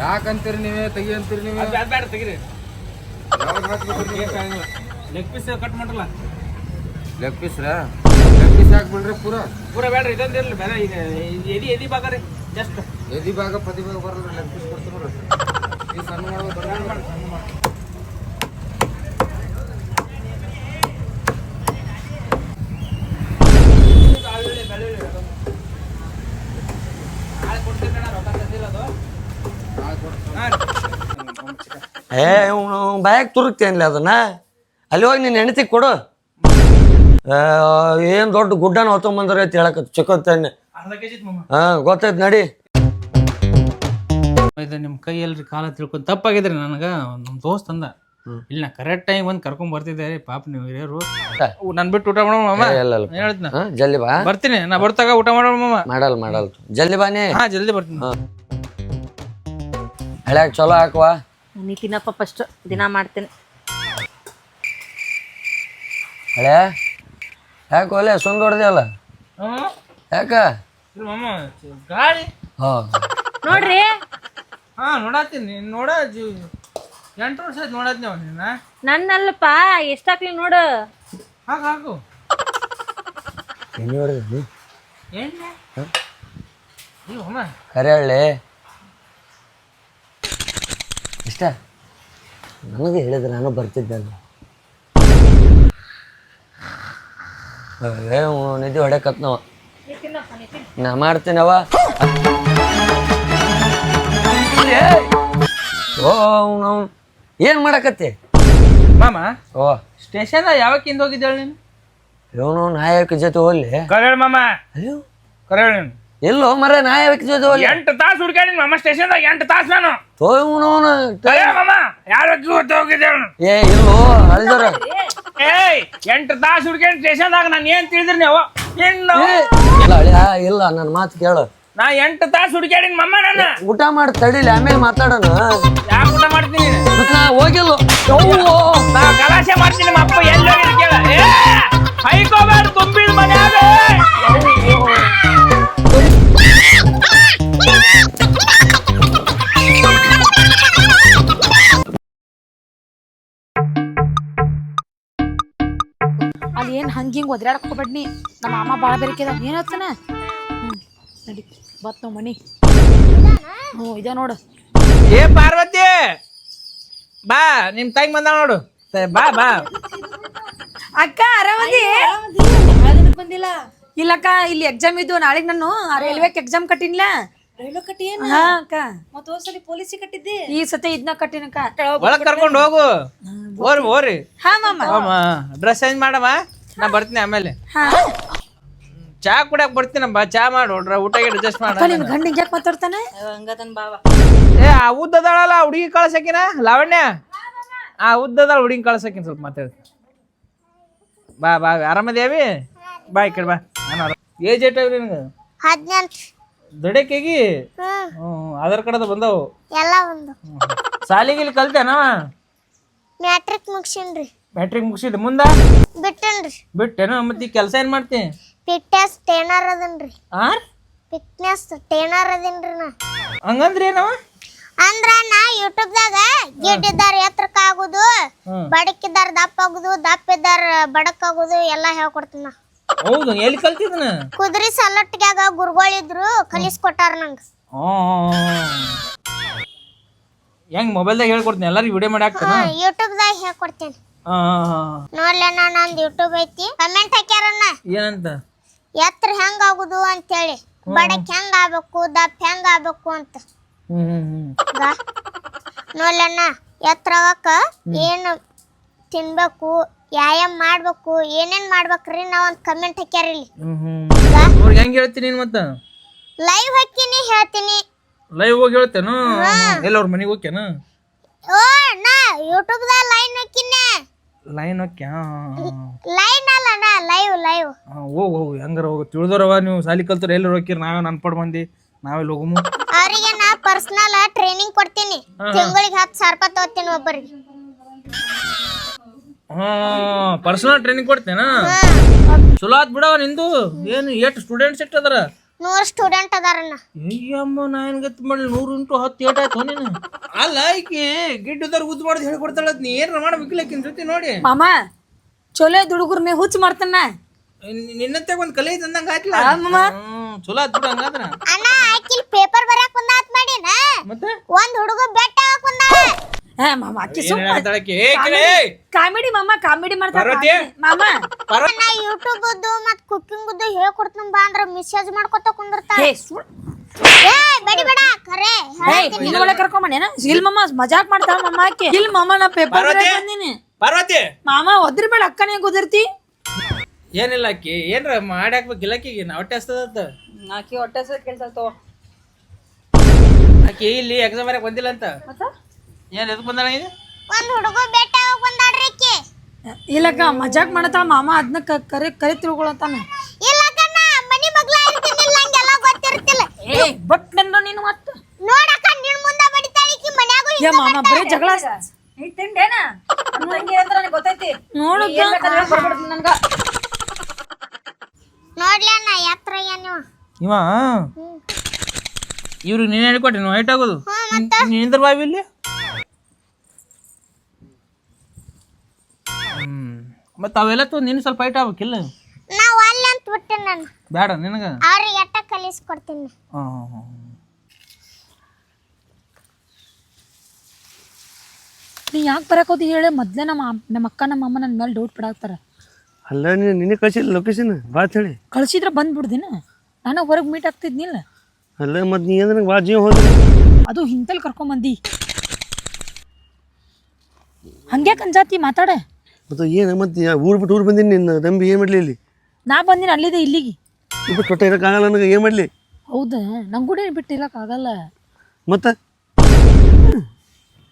ಯಾಕಂತೀರಿ ನೀವೇ? ತೆಗಿ ಅಂತೀರಿ ನೀವೇ ಬ್ಯಾಡ ತೆಗಿರಿ. ಲೆಗ್ ಪೀಸ್ ಕಟ್ ಮಾಡ್ರಲ್ಲ? ಲೆಗ್ ಪೀಸ್ ಲೆಗ್ ಪೀಸ್ ಹಾಕ್ಬಿಡ್ರಿ ಪೂರ. ಪೂರ ಬೇಡ್ರಿ ಇದೊಂದು ಇರಲಿ ಬೇರೆ ಈಗ ಎದಿ ಎದಿ ಭಾಗ ರೀ ಜಸ್ಟ್ ಎದಿ ಭಾಗ ಪದಿ ಭಾಗ ಬರಲ್ಲ ಲೆಗ್ ಪೀಸ್ ಕೊಡ್ತೀವಿ ನೋಡ್ರಿ. ಈ ಸಣ್ಣ ಮಾಡ್ಬೇಕು ಏ ಇವ್ನು ಬಾಯಾಗ ತುರುಕ್ತೇನಿಲ್ಲ ಅದನ್ನ? ಅಲ್ಲಿ ಹೋಗಿ ನಿನ್ನ ಹೆಂಡತಿ ಕೊಡು. ಏನು ದೊಡ್ಡ ಗುಡ್ಡನ ಹೊತ್ತೊಂಬಂದ್ರೆ ಅಂತ ಹೇಳಕ್ ಚಿಕ್ಕತ್ತೇನೆ ಹಾ ಗೊತ್ತಾಯ್ತು ನಡಿ. ಇದು ಕೈ ಎಲ್ರಿ ಕಾಲ ತಿಳ್ಕೊಂಡು ತಪ್ಪಾಗಿದ್ರಿ ನನಗೆ ನಮ್ಮ ದೋಸ್ತ್ ಅಂದ. ಇಲ್ಲ ನಾ ಕರೆಕ್ಟ್ ಟೈಮ್ ಬಂದು ಕರ್ಕೊಂಡ್ ಬರ್ತಿದ್ದೆ. ರೀ ಪಾಪ ನೀವು ಹಿರಿಯರು. ನನ್ ಬಿಟ್ಟು ಊಟ ಮಾಡೋ ಮಾಮ? ಇಲ್ಲ, ಇಲ್ಲ. ಹೇಳ್ತೀನಿ ಹಾ ಜಲ್ದಿ ಬಾ. ಬರ್ತೀನಿ ನಾ ಬರ್ತಾಗ ಊಟ ಮಾಡೋಣ ಮಾಮ. ಮಾಡಲ್ ಮಾಡಲ್. ಜಲ್ದಿ ಬಾನೇ ಹಾ ಜಲ್ದಿ ಬರ್ತೀನಿ. ಹಳ್ಯಾಗ ಚಲೋ ಹಾಕುವ. ನೀ ತಿನ್ನಪ್ಪ ಫಸ್ಟ್ ದಿನ ಮಾಡ್ತೇನೆ. ಹಳೆ? ಯಾಕೆ ಒಲೆ ಸುಂದ್ ಹೊಡೆದಲ್ಲ ಹ್ಮ್ ಯಾಕ? ಮಾಮ ಗಾಡಿ ಹಾ. ನೋಡ್ರಿ. ಹಾ ನೋಡಾತೀನಿ. ನೋಡ ಜೀವ. ಎಂಟು ವರ್ಷ ಆಯ್ತು ಅವ ನಿನ್ನ. ನನ್ನಲ್ಲಪ್ಪ ಎಷ್ಟಾಗ್ಲಿ ನೋಡು. ಹಾಕು ಹಾಕು. ಎಣ್ಣೆ ಹೊಡೆದಿ ಎಣ್ಣೆ? ನೀವು ಅಮ್ಮ. ಕರೆ ಹಳ್ಳಿ ಇಷ್ಟ? ನನಗೆ ಹೇಳಿದ್ರೆ ನಾನು ಬರ್ತಿದ್ದಲ್ಲ ಏ ಅವ್ನು ನಿದ್ದೆ ಹೊಡೆಕತ್ನವ ನಾ ಮಾಡ್ತೀನವ ಏ, ಓ ಅವ್ನು ಏನು ಮಾಡಕತ್ತಿ? ಮಾಮ ಓ. ಸ್ಟೇಷನ್ ಯಾವಕ್ಕಿಂದ ಹೋಗಿದ್ದಾಳೆ ನೀನು? ಇವನು ನಾಯಕ ಜೊತೆ ಹೋಗ್ಲಿ. ಕರೇಳ್ ಮಾಮ. ಅಯ್ಯೋ. ನೀನು. ಎಲ್ಲೋ ಮರ ನಾಯಕ ಜೊತೆ ಹೋಗ್ಲಿ. ಎಂಟು ತಾಸು ಹುಡ್ಕಾಡಿನಿ ಮಾಮ ಸ್ಟೇಷನ್ದಾಗ ಎಂಟು ತಾಸು ನಾನು. ತೋ ಇವನು ಕರೇಳ್ ಮಾಮ ಯಾವಕ್ಕಿ ಹೊತ್ತು ಹೋಗಿದ್ದೇವನು ಏ ಇಲ್ಲೋ ಅಲ್ದರ. ಏಯ್ ಎಂಟು ತಾಸು ಹುಡ್ಕಾಡಿ ಸ್ಟೇಷನ್ದಾಗ ನಾನು ಏನ್ ತಿಳಿದ್ರಿ ನೀವು? ಇನ್ನು. ಇಲ್ಲ ಅಳಿಯ ಇಲ್ಲ ನನ್ನ ಮಾತು ಕೇಳು. ನಾ ಎಂಟು ತಾಸು ಹುಡ್ಕಾಡಿನ ಮಮ್ಮ ನಾನು. ಊಟ ಮಾಡಿ ತಡಿಲಿ ಆಮೇಲೆ ಮಾತಾಡೋಣ. ಯಾಕೆ ಊಟ ಮಾಡ್ತೀನಿ? ಒದ್ರಾಡಕ್ ಹೋಗ್ಬೇಡ್ನಿ ನಮ್ಮ ಅಮ್ಮ ಬಾಳ ಬೆರಿಕೆದ ಏನ್ ಹೇಳ್ತಾನ? ಹ್ಮ್ ನಡಿ. ಬತ್ ನಾವ್ ಮನಿ. ಹ್ಞೂ ಇದ ನೋಡು. ಏ ಪಾರ್ವತಿ! ಬಾ ನಿಮ್ ತಂಗಿ ಬಂದ ನೋಡು. ಬಾ ಬಾ. ಅಕ್ಕ ಆರಾಮದಿ ಬಂದಿಲ್ಲ. ಇಲ್ಲಕ್ಕ ಇಲ್ಲಿ ಎಕ್ಸಾಮ್ ಇದ್ದು ನಾಳೆ ನಾನು ರೈಲ್ವೆಕ್ ಎಕ್ಸಾಮ್ ಕಟ್ಟಿನ್ಲ. ರೈಲ್ವೆ ಕಟ್ಟಿ ಹಾ ಅಕ್ಕ. ಮತ್ತ ಹೋದ್ಸಲಿ ಪೊಲೀಸ್ ಕಟ್ಟಿದ್ದಿ? ಈ ಸತಿ ಇದನ್ನ ಕಟ್ಟಿನಕ್ಕ. ಒಳಗ್ ಕರ್ಕೊಂಡು ಹೋಗು. ಓರಿ ಓರಿ. ಹಾ ಮಾಮ. ಡ್ರೆಸ್ ಚೇಂಜ್ ಮಾಡಮ್ಮ ನಾ ಬರ್ತೀನಿ ಆಮೇಲೆ. ಹಾ. ಚಾ ಕುಡಿಯಕ್ ಬರ್ತೀನಮ್ಮ ಚಾ ಮಾಡು ಡ್ರ- ಊಟ ಅಡ್ಜಸ್ಟ್ ಮಾಡ. ನಿನ್ ಗಂಡ ಯಾಕೆ ಮಾತಾಡ್ತಾನೆ? ಬಾವ. ಏ ಆ ಉದ್ದದಾಳಲ್ಲ ಹುಡುಗಿ ಕಳ್ಸಕಿನ? ಲಾವಣ್ಯ? ಆ ಉದ್ದದಾಳ ಹುಡುಗಿ ಕಳ್ಸಕಿನ ಸ್ವಲ್ಪ ಮಾತಾಡಿ. ಬಾ ಬಾ ಆರಾಮದೇವಿ? ಬಾ ಈ ಕಡೆ ಬಾ. ನಾನು ಏಜ್ ಏಟ್ ಆಗ್ರಿ ನಿನಗೆ? ಹದಿನೆಂಟು. ದೊಡ್ಡಕ್ಕಾಗಿ? ಹ್ಞೂ ಆಧಾರ್ ಕಾರ್ಡ್ ಬಂದವು? ಎಲ್ಲ ಒಂದು. ಸಾಲಿಗಿಲ್ಲಿ ಕಲ್ತೇನವ ಮ್ಯಾಟ್ರಿಕ್ ಮುಗಿಸಿನ್ರಿ. ಮ್ಯಾಟ್ರಿಕ್ ಮುಗಿಸಿದ್ ಮುಂದ? ಬಿಟ್ಟನ್ರಿ. ಬಿಟ್ಟೇನ? ಮತ್ತೆ ಕೆಲಸ ಏನ್ ಮಾಡ್ತಿ? ಫಿಟ್ನೆಸ್ ಟ್ರೈನರ್ ಅದನ್ರಿ. ಆ ಫಿಟ್ನೆಸ್ ಟ್ರೈನರ್ ಅದನ್ರಿ ನಾ. ಹಂಗಂದ್ರೆ ಏನವ? ಅಂದ್ರ ನಾ ಯೂಟ್ಯೂಬ್ದಾಗ ಇದ್ದಾರೆ ಎತ್ತರಕ್ ಆಗುದು ಬಡಕಿದ್ದಾರ ದಪ್ಪ ಆಗುದು ದಪ್ಪ ಇದ್ದಾರ ಬಡಕ್ ಆಗುದು ಎಲ್ಲಾ ಹೇಳ್ಕೊಡ್ತೀನಿ ನಾ. ಹೌದು ಎಲ್ಲಿ ಕಲ್ತಿದ್ನ ಕುದುರೆ ಸಲಟ್ಗ್ಯಾಗ ಗುರುಗಳಿದ್ರು ಕಲಿಸ್ಕೊಟ್ಟಾರ ನಂಗ. ಹೆಂಗ್ ಮೊಬೈಲ್ದಾಗ ಹೇಳ್ಕೊಡ್ತೀನಿ ಎಲ್ಲರಿಗೂ ವಿಡಿಯೋ ಮಾಡಿ ಹಾಕ್ತಾನ? ಯೂಟ್ಯೂಬ್ದಾಗ ಹೇಳ್ಕೊಡ್ತೇನೆ. ಹಾ ನಂದು ಯೂಟ್ಯೂಬ್ ಐತಿ. ಕಮೆಂಟ್ ಹಾಕ್ಯಾರಣ್ಣ? ಏನಂತ? ಎತ್ರ ಹೆಂಗ ಆಗುದು ಅಂತೇಳಿ. ಬಡಕ್ ಹೆಂಗ್ ಆಗ್ಬೇಕು ದಪ್ಪ ಹೆಂಗ್ ಆಗ್ಬೇಕು ಅಂತ. ನೋಡ್ಲಣ್ಣ ಎತ್ರ ಆಗಕ್ಕ ಏನು ತಿನ್ಬೇಕು ವ್ಯಾಯಾಮ ಮಾಡ್ಬೇಕು ಏನೇನ್ ಮಾಡ್ಬೇಕ್ರಿ ನಾವ್ ಒಂದ್ ಕಮೆಂಟ್ ಹಾಕ್ಯಾರ ಇಲ್ಲಿ. ಅವ್ರಿಗೆ ಹೆಂಗ್ ಹೇಳ್ತೀನಿ ನೀನ್ ಮತ್ತ? ಲೈವ್ ಹಾಕಿನಿ ಹೇಳ್ತೀನಿ. ಲೈವ್ ಹೋಗಿ ಹೇಳ್ತೇನು? ಎಲ್ಲ ಅವ್ರ ಮನೆಗೆ ಹೋಗ್ಯಾನ? ಓ ನಾ ಯೂಟ್ಯೂಬ್ ದಾಗ ಲೈನ್ ಹಾಕಿನಿ. ಲೈನ್ ಲೈನ್ ಲೈವ್ ಲೈವ್ ಹೋಗ್ ಹೋಗು ಹೆಂಗಾರ ಹೋಗು. ತಿಳಿದವ್ರವ ನೀವು ಸಾಲಿ ಕಲ್ತರ ಎಲ್ಲಿ ಹೋಗಿರ್ ನಾವೇ ಅನ್ಪಡ್ ಬಂದಿ ನಾವೇ ಹೋಗಮು ಅವರಿಗೆ ನಾ ಪರ್ಸನಲ್ ಟ್ರೈನಿಂಗ್ ಕೊಡ್ತೀನಿ. ತಿಂಗಳಿಗೆ ಹತ್ತು ಸಾವಿರ ರೂಪಾಯಿ ತಗೋತೀನಿ ಒಬ್ಬರಿಗೆ. ಹಾ ಪರ್ಸನಲ್ ಟ್ರೈನಿಂಗ್ ಕೊಡ್ತೇನಾ? ಚಲೋ ಆತ್ ಬಿಡವ ನಿಂದು. ಏನು ಎಷ್ಟು ಸ್ಟೂಡೆಂಟ್ಸ್ ಇಟ್ಟದ್ರ ನೂರು ಸ್ಟೂಡೆಂಟ್ ಅದಾರಣ್ಣ. ಅಯ್ಯಮ್ಮ ನಾ ಏನು ಗತಿ ಮಾಡಿ ನೂರು ಇಂಟು ಹತ್ತು ಏಟ್ ಆಯ್ತು ನೀನು ಅಲ್ಲ ಈಕಿ ಗಿಡ್ಡದವ್ರ ಉದ್ದು ಮಾಡ್ದು ಹೇಳ್ಕೊಡ್ತಾಳ ನೀ ಏನಾರ ಮಾಡ್ಬೇಕಿಲ್ಲ ಆಕಿನ್ ಜೊತೆ ನೋಡಿ. ಮಾಮ ಚಲೋ ಹುಡುಗರ್ನೇ ಹುಚ್ಚ ಮಾಡ್ತಾನ. ನಿನ್ನತ್ತೆ ಒಂದ್ ಕಲೆ ಐತೆ ಅಂದಂಗ ಆಯ್ತಲ್ಲ ಮಾಮ. ಹ್ಮ್ ಚಲೋ ಆತ್ ಬಿಡು ಹಂಗಾದ್ರ. ಅಣ್ಣ ಆಕಿಲ್ ಪೇಪರ್ ಬರಕ್ ಬಂದಾತ್ ಮಾಡಿನ. ಮತ್ತೆ? ಒಂದ್ ಹುಡುಗ ಬೆಟ್ಟ ಹಾಕ್ ಮಾಮ ಅಕ್ಕಿ! ಕಾಮಿಡಿ ಮಾಮ ಕಾಮಿಡಿ ಮಾಡ್ತಾರ ಪಾರ್ವತಿ? ಮಾಮ. ನಾ ಯೂಟ್ಯೂಬ್ ಮತ್ ಕುಕಿಂಗ್ ಹೇಳ್ಕೊಡ್ತೀನಿ ಬಾ ಅಂದ್ರ ಮೆಸೇಜ್ ಮಾಡ್ಕೊತ ಕುಂದಿರ್ತಾರೆ ಏ ಸುಳ್ ಏ ಬಡಿ ಬೇಡ ಖರೆ ಏಯ್ ಇನ್ನ ಒಳಗೆ ಕರ್ಕೊಂಬನೇನ ಇಲ್ ಮಾಮ ಮಜಾಕ್ ಮಾಡ್ತಾಳ ಮಾಮ ಆಕೆ ಇಲ್ ಮಾಮ ನಾ ಪೇಪರ್ ಪಾರ್ವತಿ? ಬಂದಿನಿ. ಪಾರ್ವತಿ! ಮಾಮ ಒದ್ರ ಬೇಡ ಅಕ್ಕನೇ ಏನಿಲ್ಲ ಆಕಿ ಏನ್ರ ಮಾಡಿ ಹಾಕ್ಬೇಕಿಲ್ಲ ಆಕಿಗೆ ನಾ ಹೊಟ್ಟೆ ಆಕಿ ಹೊಟ್ಟೆ ಸರ್ ಕೆಲ್ಸ ಆಕಿ ಇಲ್ಲಿ ಎಕ್ಸಾಮ್ ಬರಕ್ ಬಂದಿಲ್ಲ ಅಂತ? ಏನ್ ಎದಕ್ ಬಂದಾಳ ಇದು ಒಂದ್ ಹುಡುಗ ಬೆಟ್ಟ ಬಂದಾಳ್ರಿ ಇಲ್ಲಕ್ಕ ಮಜಾಕ್ ಮಾಡತಾಳ ಮಾಮ ಅದನ್ನ ಕರೆ ಕರೆ ತಿಳ್ಕೊಳತ್ತಾನ. ಇಲ್ಲ ಮನಿ ಮಗ್ಲ ಹಂಗೆಲ್ಲ ಗೊತ್ತಿರ್ತಿಲ್ಲ. ಏ ಬಟ್ ನನ್ನ ನೀನು ಮತ್ತ. ನೋಡಕ್ಕ ನಿನ್ ಮುಂದೆ ಬಡಿತಾಳ ಈಕಿ ಮನ್ಯಾಗೂ ಏ ಮಾಮ ಬರೀ ಜಗಳ ನೋಡ್ಲಿ ಅಣ್ಣ ಯಾತ್ರ ಏನು ಇವ? ಇವ್ರಿಗೆ ನೀನ್ ಹೇಳ್ಕೊಟ್ಟೆ ನೀವು ಹೈಟ್ ಆಗೋದು? ನಿಂದ್ರ ಬಾವಿ ಇಲ್ಲಿ? ಮತ್ತ ಅವೆಲ್ಲ ತೋ ನೀನು ಸ್ವಲ್ಪ ಹೈಟ್ ಆಗ್ಬೇಕಿಲ್ಲ ನಾವು ಅಲ್ಲಿ ಅಂತ ಬಿಟ್ಟೆ ನಾನು. ಬೇಡ ನಿನಗ? ಅವ್ರಿಗೆ ಎಟ್ಟ ಕಲಿಸ್ಕೊಡ್ತೀನಿ. ಕೊಡ್ತೀನಿ ಹಾ ಹಾ. ನೀ ಯಾಕೆ ಬರಕೋದು ಹೇಳಿ? ಮೊದ್ಲೇ ನಮ್ಮ ಅಮ್- ನಮ್ಮ ಅಕ್ಕ ನಮ್ಮ ಅಮ್ಮ ನನ್ನ ಮೇಲೆ ಡೌಟ್ ಬಿಡಾಕ್ತಾರ ಅಲ್ಲ ನೀನು ನಿನ್ನೆ ಕಳಿಸಿಲ್ಲ ಲೊಕೇಶನ್ ಬಾ ಅಂತ ಹೇಳಿ. ಕಳ್ಸಿದ್ರೆ ಬಂದ್ಬಿಡ್ದಿನ? ನಾನು ಹೊರಗೆ ಮೀಟ್ ಆಗ್ತಿದ್ನಿಲ್ಲ? ಅಲ್ಲ ಮತ್ತೆ ನೀ ಅಂದ್ರೆ ಬಾ ಜೀವ ಹೋದ್ರಿ. ಅದು ಹಿಂತಲ್ಲಿ ಕರ್ಕೊಂಬಂದಿ. ಹಂಗ್ಯಾಕೆ ಅಂಜಾತಿ ಮಾತಾಡ? ಮತ್ತು ಏನು ಮತ್ತೆ ಊರು ಬಿಟ್ಟು ಊರು ಬಂದೀನಿ ನಿನ್ನ ತಂಬಿ ಏನು ಮಾಡಲಿ ಇಲ್ಲಿ? ನಾ ಬಂದಿನ ಅಲ್ಲಿದೆ ಇಲ್ಲಿಗೆ. ಇಬ್ಬರು ತೊಟ್ಟ ಇರೋಕ್ಕಾಗಲ್ಲ ನನಗೆ ಏನು ಮಾಡಲಿ? ಹೌದಾ? ನಂಗೆ ಕೂಡ ಬಿಟ್ಟು ಇರೋಕ್ಕಾಗಲ್ಲ. ಮತ್ತೆ?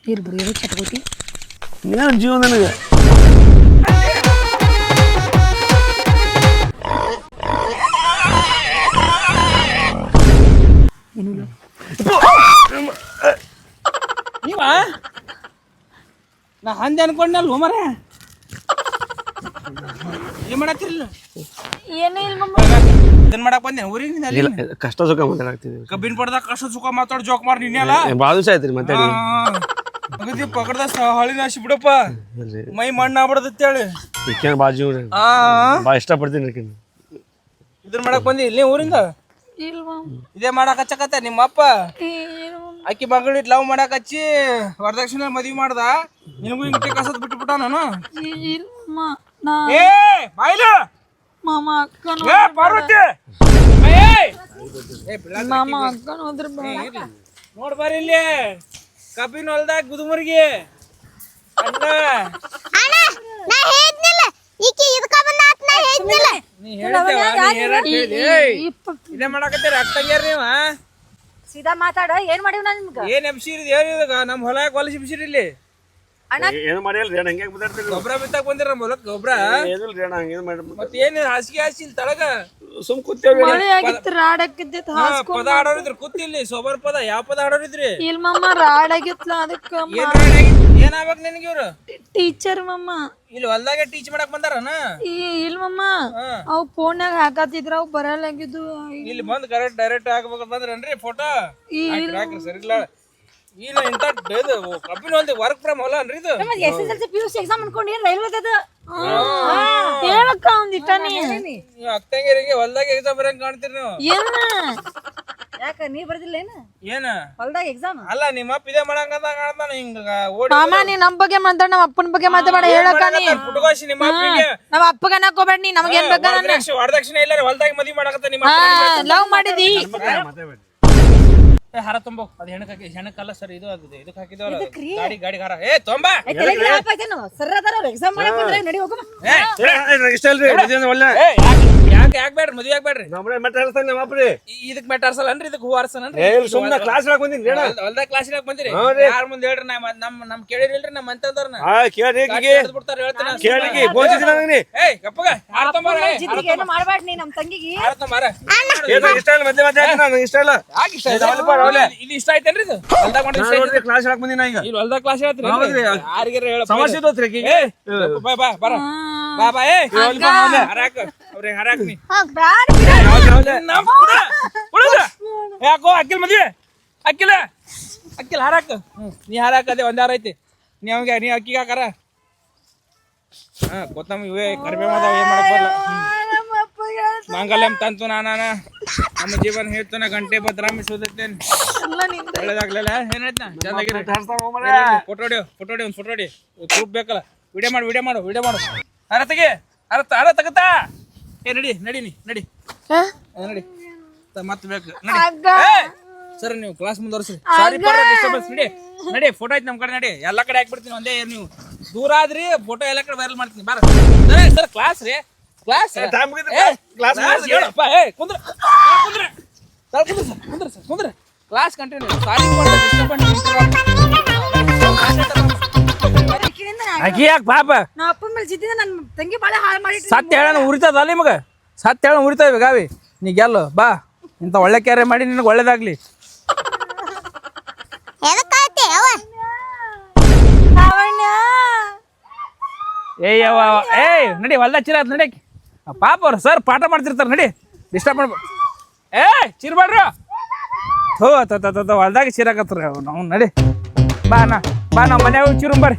ಇರ್ಬಿಡಿ ಏನು ಚಟಗೋತಿ ನೀನು ಜೀವ ನನಗೆ ನೀವ ನಾ ಹಂದೆ ಅನ್ಕೊಂಡಲ್ಲ ಮರ? ಏನ್ ಮಾಡತ್ತಿರಲ್ಲ ಏನೂ ಇಲ್ಲ ಮಮ್ಮ ಇದನ್ ಮಾಡಕ್ ಬಂದೆ. ಊರಿಗೆ ಇಲ್ಲ ಕಷ್ಟ ಸುಖ ಮಾತಾಡ್ತೀವಿ ಕಬ್ಬಿನ ಪಡ್ದಾಗ ಕಷ್ಟ ಸುಖ ಮಾತಾಡ್ ಜೋಕ್ ಮಾಡಿ ನಿನ್ನೆಲ್ಲ ಭಾಳ ದಿವಸ ಆಯ್ತು ರೀ ಮಾತಾಡಿ ಅಗದಿ ಪಕಡ್ದ ಹಳಿ ನಾಶಿ ಬಿಡಪ್ಪ. ಮೈ ಮಣ್ಣ ಆಗ್ಬಿಡದತ್ತೇಳಿ ಈಕೇನು ಭಾಳ ಜೀವ ಆ ಭಾಳ ಇಷ್ಟಪಡ್ತೀನಿ ಆಕಿನ ಇದನ್ ಮಾಡಕ್ ಬಂದಿ ಇಲ್ಲಿ ಊರಿಂದ? ಇಲ್ಲ ಮಮ್ಮ ಇದೇ ಮಾಡಕ್ ಹಚ್ಚಕತ್ತ ನಿಮ್ಮ ಅಪ್ಪ? ಏನು ಅಕ್ಕಿ ಮಗಳು ಲವ್ ಮಾಡಕ್ ಹಚ್ಚಿ ವರದಕ್ಷಿಣೆ ಮದ್ವಿ ಮಾಡ್ದ. ನಿನಗೂ ಹಿಂಗೆ ಕಸದ್ ಬಿಟ್ಟು ಬಿಟ್ಟ ನಾನು ಇಲ್ಲ ಮಮ್ಮ ಏ ಮಾಮ ಅಕ್ಕನ ಏ ಪಾರ್ವತಿ! ಏ ಏ ಬಿಡ ಮಾಮ ಅಕ್ಕನ ಹೋದ್ರ ನೋಡ್ ಬರ್ರಿ ಇಲ್ಲಿ. ಕಬ್ಬಿನ ಹೊಲ್ದಾಗ ಗುದುಮುರ್ಗಿ. ಅಣ್ಣ. ಅಣ್ಣ ನಾ ಹೇಳಿದ್ನಿಲ್ಲ. ಈಕಿ ಇದಕ್ಕ ಬಂದಾತ್ ನಾ ಹೇಳಿದ್ನಿಲ್ಲ. ನೀ ಹೇಳ್ತೇವ ನೀ ಹೇಳಕ್ ಹೇಳ್ದಿ. ಏಯ್, ಇದೇ ಮಾಡಕತ್ತೀರಿ ಅಕ್ಕಂಗ್ಯಾರ ನೀವ ಸೀದಾ ಮಾತಾಡ ಏನ್ ಮಾಡಿವ್ ನಾನು ನಿಮ್ಗ? ಏನ್ ಎಬ್ಸಿರಿ ನಮ್ ಹೊಲ ಹೊಲಸಿ ಬಿಸಿರಿ ಇಲ್ಲಿ. ಏನು ಮಾಡಿಲ್ಲ ಅಣ್ಣ? ಹಂಗೆ ಮಾತಾಡ್ತೀರಿ ಗೊಬ್ಬರ ಬಿತ್ತಾಕ ಬಂದಿರ ನಮ್ಮ ಗೊಬ್ಬರ ಏನಿಲ್ಲ ರೀ ಅಣ್ಣ ಹಂಗೆ ಮಾಡಿ ಮತ್ ಏನ್ ಹಾಸಿಗೆ ಹಾಸಿ ಇಲ್ಲಿ ತಳಗ? ಸುಮ್ ಕೂತೇವಿ ಮಳೆ ಆಗಿತ್ತು ರಾಡ್ ಹಾಕಿದ್ದಿತ್ತು ಹಾ, ಹಾಸ್ಕೊಂಡ್ ಪದ ಆಡೋರಿದ್ರಿ ಕೂತಿಲ್ಲಿ ಸೋಬರ್ ಪದ ಯಾವ ಪದ ಆಡೋರಿದ್ರಿ ಇಲ್ ಮಮ್ಮ ರಾಡ್ ಆಗಿತ್ಲ ಅದಕ್ಕ ಏನ್ ರಾಡ್ ಆಗಿತ್? ಏನ್ ಆಗ್ಬೇಕ್ ನಿನಗೆ ಇವ್ರು? ಟೀಚರ್ ಮಮ್ಮ ಇಲ್ಲಿ ಹೊಲ್ದಾಗ ಟೀಚ್ ಮಾಡಕ್ ಬಂದಾರನ? ಈ ಇಲ್ ಮಮ್ಮ ಅವ್ ಫೋನ್ಯಾಗ ಹಾಕತ್ತಿದ್ರ ಅವ್ ಬರಲಾಗಿದ್ದು ಇಲ್ಲಿ ಬಂದ್ ಕರೆಕ್ಟ್ ಡೈರೆಕ್ಟ್ ಹಾಕ್ಬೇಕು ಬಂದ್ರನ್ರಿ ಫೋಟೋ ಹಾಕ್ರಿ ಸರಿ ಇಲ್ಲ ಇಲ್ಲ ಇಂತ ಇದು ಕಬ್ಬಿನ ಒಂದು ವರ್ಕ್ ಫ್ರಮ್ ಹೊಲ ಅನ್ರಿ ಇದು S S L C P U C exam ಅನ್ಕೊಂಡು ಏನ್ ರೈಲ್ವೆ ಅದು ಹೇಳಕ್ಕ ಒಂದ್ ನೀ ನೀವು ಅಕ್ಕಂಗಿರಿಗೆ ಹೊಲ್ದಾಗ ಎಕ್ಸಾಮ್ ಬರಂಗ್ ಕಾಣ್ತೀರಿ ನೀವು. ಏನ? ಯಾಕ ನೀ ಬರ್ದಿಲ್ಲ ಏನ? ಏನ? ಹೊಲ್ದಾಗ ಎಕ್ಸಾಮ್ ಅಲ್ಲ ನಿಮ್ಮ ಅಪ್ಪ ಇದೇ ಮಾಡಂಗ ಕಾಣ್ತಾನ ಹಿಂಗ ಓಡಿ ಮಾಮ ನೀ ನಮ್ ಬಗ್ಗೆ ಮಾತಾಡ ನಮ್ಮ ಅಪ್ಪನ ಬಗ್ಗೆ ಮಾತಾಡ ಹೇಳಕ್ಕ ನೀ ಪುಟಗೋಶಿ ನಿಮ್ಮ ಅಪ್ಪಿಗೆ. ನಮ್ಮ ಅಪ್ಪಗ ಅನ್ನಕೋಬೇಡ ನೀ ನಮಗೆ ಏನ್ ಬೇಕ ನನ್ನ ವರದಕ್ಷಿಣೆ ಇಲ್ಲ ಹೊಲ್ದಾಗ ಮದ್ವಿ ಮಾಡಕತ್ತ ನಿಮ್ಮ ಲವ್ ಮಾಡಿದಿ. ಏ, ಹಾರ ತುಂಬೋ. ಅದು ಹೆಣಕ್ ಹಾಕಿ ಹೆಣಕ್ಕಲ್ಲ ಸರ್ ಇದು ಆಗಿದೆ ಇದಕ್ಕೆ ಹಾಕಿದವಲ್ಲ ಗಾಡಿ ಗಾಡಿ ಹಾರ. ಏ ತೊಂಬ. ಮಧ್ಯಾಹ್ನ ಏ ಯಾಕೆ ಯಾಕೆ ಬೇಡ್ರಿ ಮದ್ವೆ ಯಾಕೆ ಬೇಡ್ರಿ ನಮ್ಮನೆ ಮಟ್ಟ ಹೇಳ್ತಾನೆ ನಮ್ಮ ಅಪ್ಪ ರೀ. ಇದಕ್ ಮೆಟ್ ಆರ್ಸಲ್ಲನ್ರಿ ಇದಕ್ ಹೂ ಆರ್ಸನನ್ರಿ ಏ ಕ್ಲಾಸ್ ಬಂದಿನಿ ಹೊಲ್ದಾಗ ಬಂದಿರಿ? ರೀ. ಯಾರ ಮುಂದೆ ಹೇಳ್ರಿ ನಾ ನಮ್ ನಮ್ ಕೇಳಿರಿಲ್ರಿ ನಮ್ಮ ಅಂತಂದವ್ರನ್ನ ಕೇಳಿ ಈಕಿಗೆ. ಬಿಡ್ತಾರ ಹೇಳ್ತಾನ ಕೇಳಿಗೆ ಬೋಧಿಸಿದ ನನಗೆ ಏಯ್ ಗಪ್ಪಗ ಹಾರ ತೊಂಬಾರ ಮಾಡ್ಬೇಡ ನೀ ನಮ್ ತಂಗಿಗೆ? ಹಾರ ತೊಂಬಾರ. ಏನು ಇಷ್ಟ ಇಲ್ಲ ಮಧ್ಯ ಮಧ್ಯ ನನಗೆ ಇಷ್ಟ ಇಲ್ಲ. ಯಾಕೆ ಇಷ್ಟ ಆಯ್ತು? ಇಲ್ಲಿ- ಇಲ್ಲಿ ಇಷ್ಟ ಆಯ್ತೇನ್ರಿ ಇದು? ಹೊಲ್ದಾಗ ಇಷ್ಟ ಆಯ್ತು? ಕ್ಲಾಸ್ ಹೇಳಕ್ ಬಂದಿನ ಈಗ. ಇಲ್ಲಿ ಹೊಲ್ದಾಗ ಕ್ಲಾಸ್ ಹೇಳ್ತೀರಿ ಹೌದ್ರಿ. ಯಾರಿಗಾರ ಹೇಳ. ಸಮಸ್ಯೆ ಆಕಿಗೆ. ಏ ಬಾ ಬಾ ಬರ. ಬಾ ಬಾ ಏ. ಹರಾಕ ಅವ್ರಿಗೆ ಹರಾಕ್ ನೀ. ನಮ್ ಕೂಡ ಕೊಡುದ ಯಾಕೋ ಅಕ್ಕಿಲ್ ಮದ್ವೆ. ಅಕ್ಕಿಲ ಅಕ್ಕಿಲ್ ಹಾರಾಕ. ಹ್ಮ್ ನೀ ಹಾರಾಕ ಅದೇ ಒಂದಾರ ಐತಿ? ನೀ ಅವಂಗೆ ನೀ ಅಕ್ಕಿಗೆ ಹಾಕಾರ? ಹಾ ಕೊತ್ತಂಬರಿ ಇವೇ ಕರಿಬೇವು ಅದಾವ ಏನ್ ಮಾಡಕ್ ಬರಲ್ಲ ಮಾಂಗಲ್ಯಂ ತಂತು ನಾನಾನ. ನಮ್ಮ ಜೀವನ ಹೇಳ್ತಾನ ಗಂಟೆ ಭದ್ರಾಮಿ ಸೋದತ್ತೇನೆ. ಒಳ್ಳೇದಾಗ್ಲಿಲ್ಲ? ಏನ್ ಹೇಳ್ತಾ ಚಂದಾಗಿರಿ. ಫೋಟೋ ಹೊಡಿ ಫೋಟೋ ಹೊಡಿ ಒಂದು ಫೋಟೋ ಹೊಡಿ. ಬೇಕಲ್ಲ. ವಿಡಿಯೋ ಮಾಡು ವಿಡಿಯೋ ಮಾಡು ವಿಡಿಯೋ ಮಾಡು. ಅರ ತೆಗಿ ಅರ ಅರ ತಗತಾ. ಏ ನಡಿ ನಡಿ ನೀ ನಡಿ. ನಡಿ. ಮತ್ತೆ ಬೇಕು. ನಡಿ. ಸರ್ ನೀವು ಕ್ಲಾಸ್ ಮುಂದುವರ್ಸಿ ಸಾರಿ ಡಿಸ್ಟರ್ಬೆನ್ಸ್ ನಡಿ ನಡಿ ಫೋಟೋ ಐತಿ ನಮ್ಮ ಕಡೆ ನಡಿ. ಎಲ್ಲ ಕಡೆ ಹಾಕ್ಬಿಡ್ತೀನಿ ಒಂದೇ ನೀವು. ದೂರ ಆದ್ರಿ ಫೋಟೋ ಎಲ್ಲ ಕಡೆ ವೈರಲ್ ಮಾಡ್ತೀನಿ. ಬಾರ. ಸರ್ ಕ್ಲಾಸ್ ರೀ. Class time class. ಹೇಳಪ್ಪ ಏ ಕುಂದ್ರ ಕುಂದ್ರ ಸರ್ ಕುಂದ್ರ ಸರ್ ಕುಂದ್ರ. ಸರ್ ಕುಂದ್ರ ಕ್ಲಾಸ್ ಕಂಟಿನ್ಯೂ ಸಾರಿ ಅಕ್ಕಿ ಯಾಕೆ ಪಾಪ? ನಾ ಅಪ್ಪನ ಮೇಲೆ ಜಿದ್ದಿದ ನನ್ ತಂಗಿ ಬಾಳೆ ಹಾಳು ಮಾಡಿ ಸತ್ಯ ಹೇಳೋಣ ಉರಿತದ ಅಲ್ಲಿ ಮಗ ಸತ್ಯ ಹೇಳೋಣ ಉರಿತಾವೆ ಗಾವಿ ನೀ ಗೆಲ್ಲು ಬಾ. ಇಂಥ ಒಳ್ಳೆ ಕ್ಯಾರೆ ಮಾಡಿ ನಿನಗೆ ಒಳ್ಳೇದಾಗ್ಲಿ. ಏಯ್ ಯವ್ವ? ಏಯ್ ನಡಿ ಹೊಲ್ದ ಚಿರ ನಡಿ ಪಾಪ ಅವ್ರು ಸರ್ ಪಾಠ ಮಾಡ್ತಿರ್ತಾರೆ, ನಡಿ. ಡಿಸ್ಟರ್ಬ್ ಮಾಡ್ಬ ಏ ಚಿರ್ಬೇಡ್ರಿ ಹೋ ತ ಹೊಲ್ದಾಗ ಚಿರಾಕತ್ರ ನಾವು ನಡಿ. ಬಾ ನಾ ಬಾ ನಾವು ಮನೆಯಾಗ ಚೀರು ಬರ್ರಿ